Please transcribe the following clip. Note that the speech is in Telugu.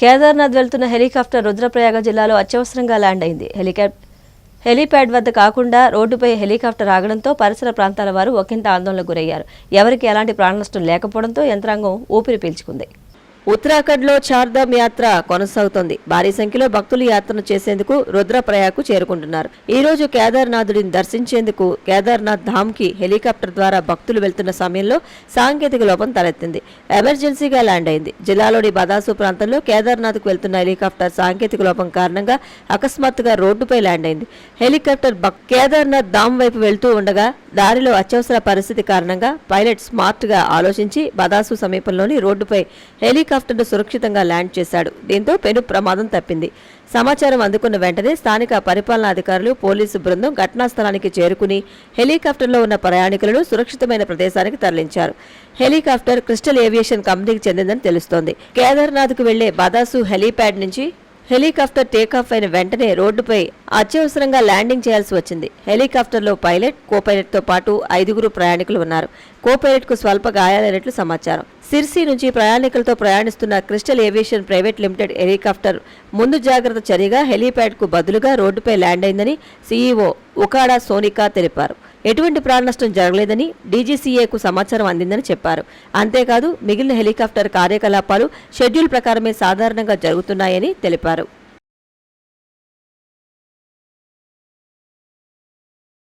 కేదార్నాథ్ వెళ్తున్న హెలికాప్టర్ రుద్రప్రయాగ జిల్లాలో అత్యవసరంగా ల్యాండ్ అయింది. హెలికాప్టర్ హెలీప్యాడ్ వద్ద కాకుండా రోడ్డుపై హెలికాప్టర్ ఆగడంతో పరిసర ప్రాంతాల వారు ఒకంత ఆందోళనకు గురయ్యారు. ఎవరికి ఎలాంటి ప్రాణనష్టం లేకపోవడంతో యంత్రాంగం ఊపిరి పీల్చుకుంది. ఉత్తరాఖండ్లో చార్ధామ్ యాత్ర కొనసాగుతోంది. భారీ సంఖ్యలో భక్తులు యాత్రను చేసేందుకు రుద్రప్రయాగ్కు చేరుకుంటున్నారు. ఈ రోజు కేదార్నాథుడిని దర్శించేందుకు కేదార్నాథ్ ధామ్కి హెలికాప్టర్ ద్వారా భక్తులు వెళ్తున్న సమయంలో సాంకేతిక లోపం తలెత్తింది. ఎమర్జెన్సీగా ల్యాండ్ అయింది. జిల్లాలోని బదాసు ప్రాంతంలో కేదార్నాథ్కు వెళ్తున్న హెలికాప్టర్ సాంకేతిక లోపం కారణంగా అకస్మాత్తుగా రోడ్డుపై ల్యాండ్ అయింది. హెలికాప్టర్ కేదార్నాథ్ ధామ్ వైపు వెళ్తూ ఉండగా దారిలో అత్యవసర పరిస్థితి కారణంగా పైలట్ స్మార్ట్గా ఆలోచించి బదాసు సమీపంలోని రోడ్డుపై హెలికాప్టర్ను సురక్షితంగా ల్యాండ్ చేశాడు. దీంతో పెను ప్రమాదం తప్పింది. సమాచారం అందుకున్న వెంటనే స్థానిక పరిపాలనాధికారులు పోలీసు బృందం ఘటనా స్థలానికి చేరుకుని హెలికాప్టర్లో ఉన్న ప్రయాణికులను సురక్షితమైన ప్రదేశానికి తరలించారు. హెలికాప్టర్ క్రిస్టల్ ఏవియేషన్ కంపెనీకి చెందిందని తెలుస్తోంది. కేదార్నాథ్కు వెళ్ళే బదాసు హెలీప్యాడ్ నుంచి హెలికాప్టర్ టేకాఫ్ అయిన వెంటనే రోడ్డుపై అత్యవసరంగా ల్యాండింగ్ చేయాల్సి వచ్చింది. హెలికాప్టర్లో పైలట్ కో పైలట్తో పాటు ఐదుగురు ప్రయాణికులు ఉన్నారు. కో పైలట్కు స్వల్ప గాయాలైనట్లు సమాచారం. సిర్సి నుంచి ప్రయాణికులతో ప్రయాణిస్తున్న crystal aviation private limited helicopter ముందు జాగ్రత్త చర్యగా హెలీప్యాడ్కు బదులుగా రోడ్డుపై ల్యాండ్ అయిందని సీఈఓ ఉకాడా సోనికా తెలిపారు. ఎటువంటి ప్రాణ నష్టం జరగలేదని డీజీసీఏకు సమాచారం అందిందని చెప్పారు. అంతేకాదు మిగిలిన హెలికాప్టర్ కార్యకలాపాలు షెడ్యూల్ ప్రకారమే సాధారణంగా జరుగుతున్నాయని తెలిపారు.